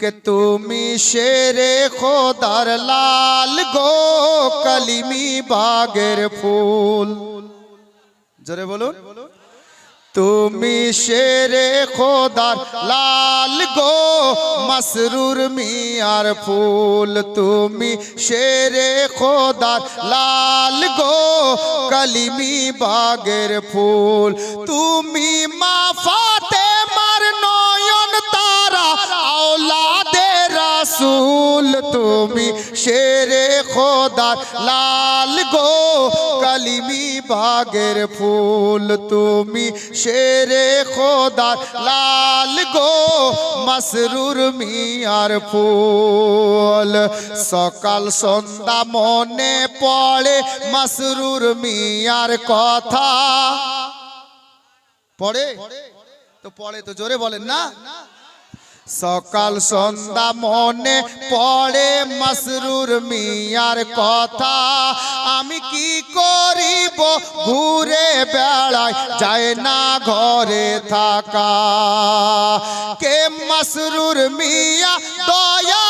কে তুমি শেরে খোদার লাল গো কলিমি বাগের ফুল জোরে বলুন তুমি শেরে খোদার লাল গো মসরুর মিয়ার ফুল তুমি শেরে খোদার লাল গো কলিমি বাগের ফুল তুমি মা তুমি শেরে খোদার লাল গো কলিমি বাগের ফুল তুমি শেরে খোদার লাল গো মসরুর মিয়ার ফুল। সকাল সন্ধ্যা মনে পড়ে মসরুর মিয়ার কথা। পড়ে? তো পড়ে, তো জোরে বলেন না। সকাল সন্ধ্যা মনে পড়ে মাসরুর মিয়ার কথা। আমি কি করিব? ঘুরে বেড়াই যায় না ঘরে থাকা। কে মাসরুর মিয়া? দয়া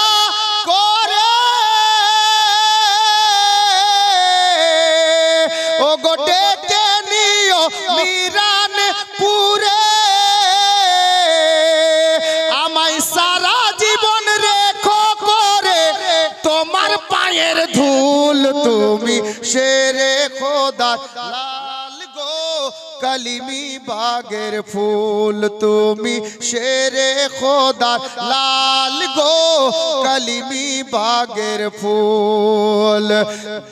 পায়ের ধুল তুমি শেরে খোদা। লাল গো কলিমি বাগের ফুল তুমি শেরে খোদা। লাল গো কলিমি বাগের ফুল।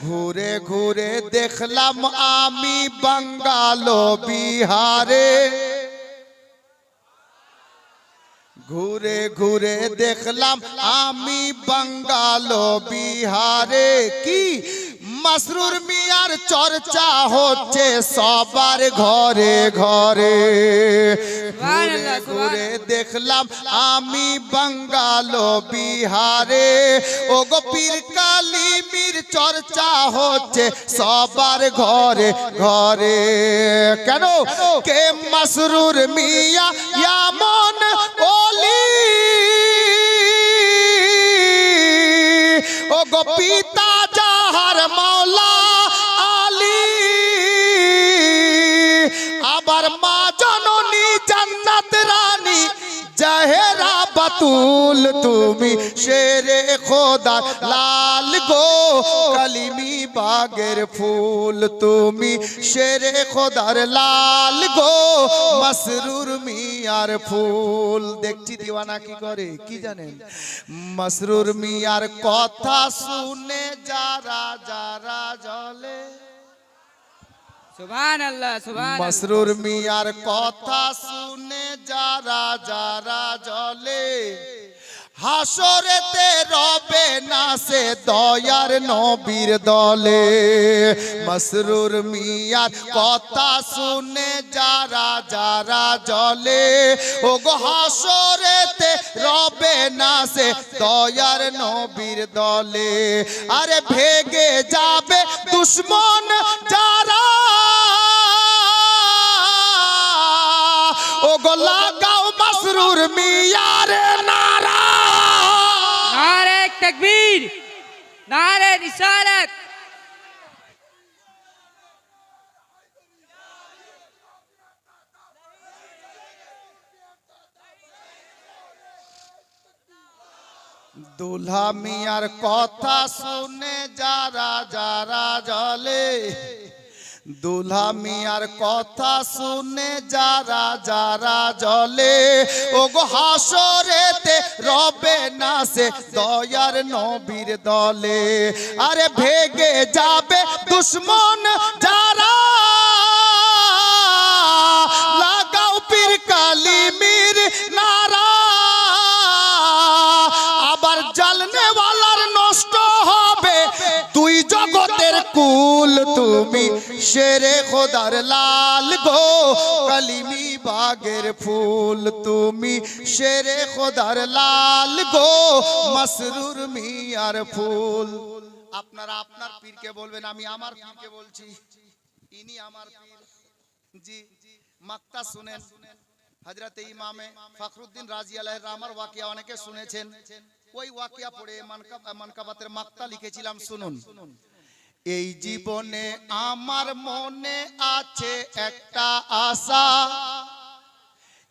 ঘুরে ঘুরে দেখলাম আমি বাঙ্গালো বিহারে। ঘুরে ঘুরে দেখলাম আমি বাঙ্গাল বিহারে কি? মাসরুর মিয়ার চর্চা হচ্ছে সবার ঘরে ঘরে। ঘুরে ঘুরে দেখলাম আমি বাঙ্গাল বিহারে। ও গো পীর কালিমির চর্চা হচ্ছে সবার ঘরে ঘরে। কেন? কে মাসরুর মিয়া? ইয়ামন ওলি ও গো বাতুল তুমি শেরে খোদা লাল গো কলিমি বাগের ফুল তুমি শেরে খোদার লাল গো মসরুর মিয়ার ফুল। দেখছি দিওয়ানা কি করে, কি জানেন? মসরুর মিয়ার কথা শুনে যারা যারা মসরুর মিয়ার কথা শুনে যারা যারা জলে হাসরেতে রবে না সে দয়ার নবীর দলে। মসরুর মিয়ার কথা শুনে যারা যারা জলে ও গো হাসরেতে রবে না সে দয়ার নবীর দলে। আরে ভেগে যাবে দুশ্মন যারা ও গো লাগাও মসরুর মিয়ার নারা নারে তাকবীর নারে রিসালাত দুলহা মিয়ার কথা শুনে যারা যারা জলে দুলহা মিয়ার কথা শুনে যারা যারা জলে ও গো হাসরেতে রবে না সে দয়ার নবীর দলে। আরে ভেগে যাবে দুশ্মন যারা, লাগাও পীর কালিমির নারা। আবার জ্বালনে ওয়ালার নষ্ট হবে, তুই জগতের তুমি শেরে খোদার লাল গো, কলিমি বাগের ফুল তুমি। শেরে খোদার লাল গো, মসরুর মিয়ার ফুল। আপনারা আপনার পীরকে বলবেন, আমি আমার পীরকে বলছি। ইনি আমার পীর। জি, মাক্তা শুনেন। হজরত ইমামে ফখরুদ্দিন রাজি আলাহ রামার ওয়াকিয়া অনেকে শুনেছেন। ওই ওয়াকিয়া পড়ে মানকা- মানকাবাতের মাক্তা লিখেছিলাম, শুনুন। এই জীবনে আমার মনে আছে একটা আশা।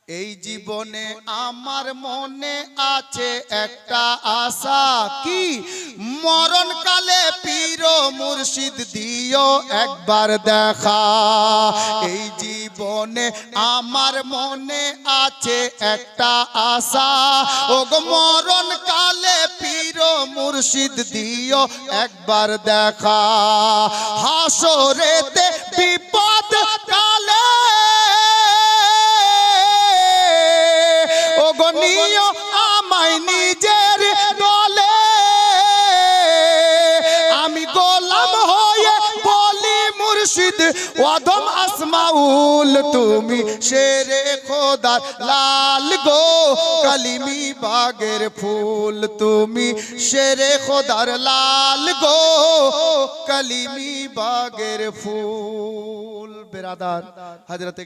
এই জীবনে আমার মনে আছে একটা আশা কি? মরণকালে পীর মুর্শিদ দিও একবার দেখা। এই জীবনে আমার মনে আছে একটা আশা। ও মরণকালে মুর্শিদ দিও একবার দেখা। হাসরেতে মুর্শিদ ওয়াদম আসমাউল, তুমি শেরে খোদার লাল গো, কালিমি বাগের ফুল, তুমি শেরে খোদার লাল গো, কালিমি বাগের ফুল। বেরাদার, হজরত